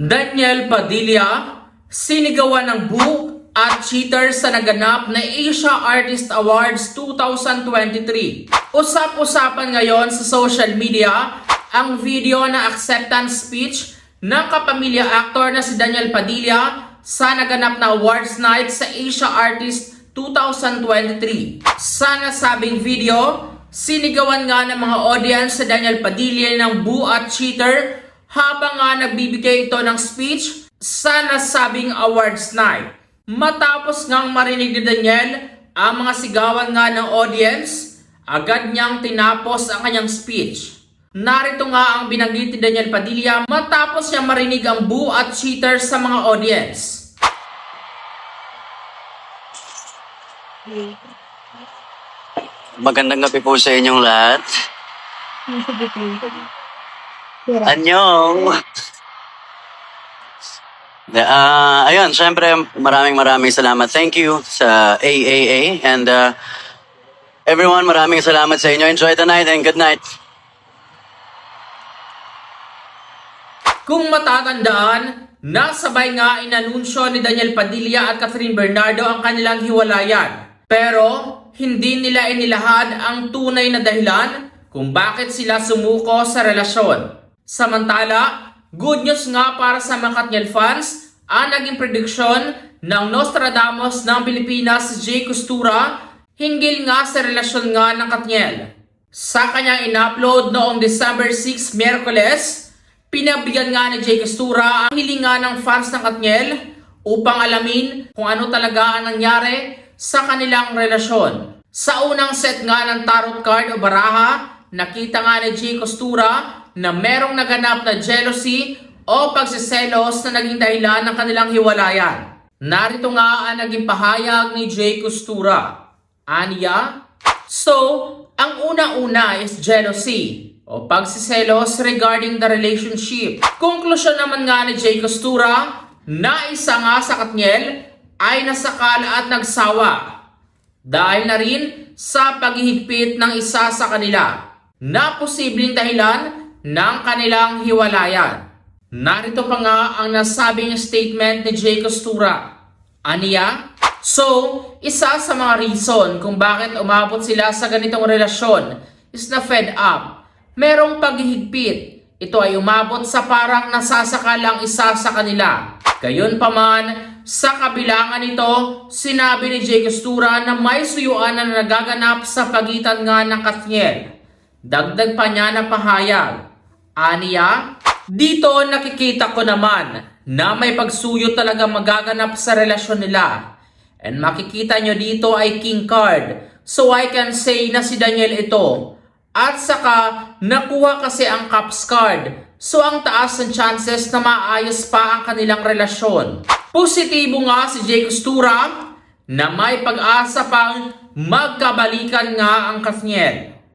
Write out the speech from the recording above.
Daniel Padilla, sinigawan ng book at cheater sa naganap na Asia Artist Awards 2023. Usap-usapan ngayon sa social media ang video na acceptance speech ng kapamilya actor na si Daniel Padilla sa naganap na awards night sa Asia Artist 2023. Sa nasabing video, sinigawan nga ng mga audience sa Daniel Padilla ng boo at cheater habang nga nagbibigay ito ng speech sa nasabing awards night. Matapos ngang marinig ni Daniel ang mga sigawan nga ng audience, agad niyang tinapos ang kanyang speech. Narito nga ang binanggit ni Daniel Padilla matapos niya marinig ang boo at cheater sa mga audience. Magandang gabi po sa inyong lahat. Anyong! Ah, ayun, syempre maraming maraming salamat. Thank you sa AAA and uh, everyone, maraming salamat sa inyo. Enjoy the night and good night. Kung matatandaan, nasabay nga inanunsyo ni Daniel Padilla at Catherine Bernardo ang kanilang hiwalayan. Pero hindi nila inilahad ang tunay na dahilan kung bakit sila sumuko sa relasyon. Samantala, good news nga para sa mga Katniel fans ang naging prediksyon ng Nostradamus ng Pilipinas si Jay Costura hinggil nga sa relasyon nga ng Katniel. Sa kanyang in-upload noong December 6, Miyerkules, Pinabigyan nga ni Jay Costura ang hilinga ng fans ng Katniel upang alamin kung ano talaga ang nangyari sa kanilang relasyon. Sa unang set nga ng tarot card o baraha, nakita nga ni Jay Costura na merong naganap na jealousy o pagsiselos na naging dahilan ng kanilang hiwalayan. Narito nga ang naging pahayag ni Jay Costura. Aniya, So, ang una-una is jealousy o pagsiselos regarding the relationship. Konklusyon naman nga ni Jay Costura na isa nga sa Katniel ay nasakal at nagsawa dahil na rin sa paghihigpit ng isa sa kanila na posibleng dahilan ng kanilang hiwalayan. Narito pa nga ang nasabing statement ni Jay Costura. Aniya? So, isa sa mga reason kung bakit umabot sila sa ganitong relasyon is na fed up. Merong paghihigpit. Ito ay umabot sa parang nasasakal ang isa sa kanila. Gayon pa man, sa kabilangan nito, sinabi ni Jay Costura na may suyuan na nagaganap sa pagitan nga ng Katniel. Dagdag pa niya na pahayag. Aniya, dito nakikita ko naman na may pagsuyo talaga magaganap sa relasyon nila. And makikita nyo dito ay king card. So I can say na si Daniel ito. At saka nakuha kasi ang cups card. So ang taas ng chances na maayos pa ang kanilang relasyon. Positibo nga si Jay Costura na may pag-asa pang magkabalikan nga ang Kathniel.